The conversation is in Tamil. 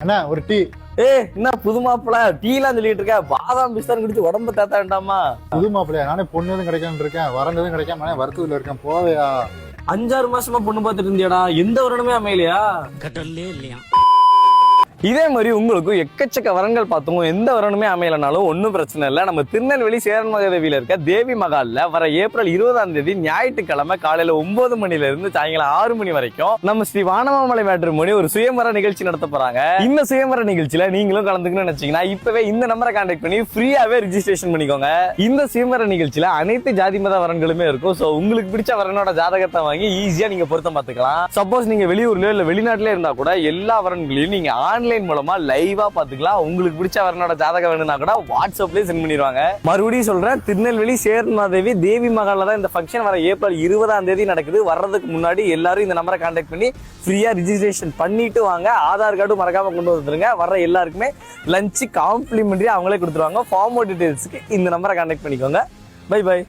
அண்ணா ஒரு டீ. ஏய் என்ன புது மாப்பிள? டீலாம் சொல்லிட்டு இருக்க பாதாம் பிஸ்தான் குடிச்சு உடம்பு தாத்தா வேண்டாமா புது மாப்பிள்ளையா நானே பொண்ணு எதுவும் கிடைக்காம இருக்கேன். வரந்ததும் கிடைக்காம நானே வருத்தத்துல இருக்கேன். போவையா? அஞ்சாறு மாசமா பொண்ணு பார்த்துட்டு இருந்தியாடா. எந்த வருடமே அமையலையா? கட்டல்லே இல்லையா? இதே மாதிரி உங்களுக்கும் எக்கச்சக்க வரன்கள் பார்த்தோம் எந்த வரணுமே அமையலனாலும் ஒன்றும் பிரச்சனை இல்லை. நம்ம திருநெல்வேலி சேரன் மகாதேவியில் இருக்க தேவி மகாலில் வர ஏப்ரல் இருபதாம் தேதி ஞாயிற்றுக்கிழமை காலையில் ஒன்பது மணில இருந்து சாயங்காலம் ஆறு மணி வரைக்கும் நம்ம ஸ்ரீ வானமாமலை மேட்ரிமோனி ஒரு சுயமர நிகழ்ச்சி நடத்த போறாங்க. இந்த சுயமர நிகழ்ச்சியில நீங்களும் கலந்துக்கணும்னு நினச்சிங்கன்னா இப்போவே இந்த நம்பரை கான்டாக்ட் பண்ணி ஃப்ரீயாகவே ரிஜிஸ்ட்ரேஷன் பண்ணிக்கோங்க. இந்த சுயமர நிகழ்ச்சியில் அனைத்து ஜாதி மத வரன்களுமே இருக்கும். ஸோ உங்களுக்கு பிடிச்ச வரனோட ஜாதகத்தை வாங்கி ஈஸியாக நீங்கள் பொருத்தம் பார்த்துக்கலாம். சப்போஸ் நீங்கள் வெளியூர்லயோ இல்லை வெளிநாட்டிலே இருந்தால் கூட எல்லா வரன்களையும் நீங்கள் ஆன்லைன் மூலமா லைவா பாத்துக்கலாம் உங்களுக்கு பிடிச்ச வரனோட ஜாதகம் வேணும்னா கூட வாட்ஸ்அப்லயே சென்ட் பண்ணிடுவாங்க. மறுபடியும் சொல்றேன் திருநெல்வேலி சேர்மாதேவி தேவி மகால தான் இந்த ஃபங்க்ஷன் வர ஏப்ரல் இருபதாம் தேதி நடக்குது. வர்றதுக்கு முன்னாடி எல்லாரும் இந்த நம்பரை கான்டாக்ட் பண்ணி ஃப்ரீயா ரிஜிஸ்ட்ரேஷன் பண்ணிட்டு வாங்க. ஆதார் கார்டும் மறக்காம கொண்டு வந்துருங்க வர்ற எல்லாருக்குமே லஞ்சு காம்ப்ளிமெண்ட்ரி அவங்களே கொடுத்துருவாங்க. ஃபார்மோ டீடைல்ஸ்க்கு இந்த நம்பரை கான்டாக்ட் பண்ணிக்கோங்க. By by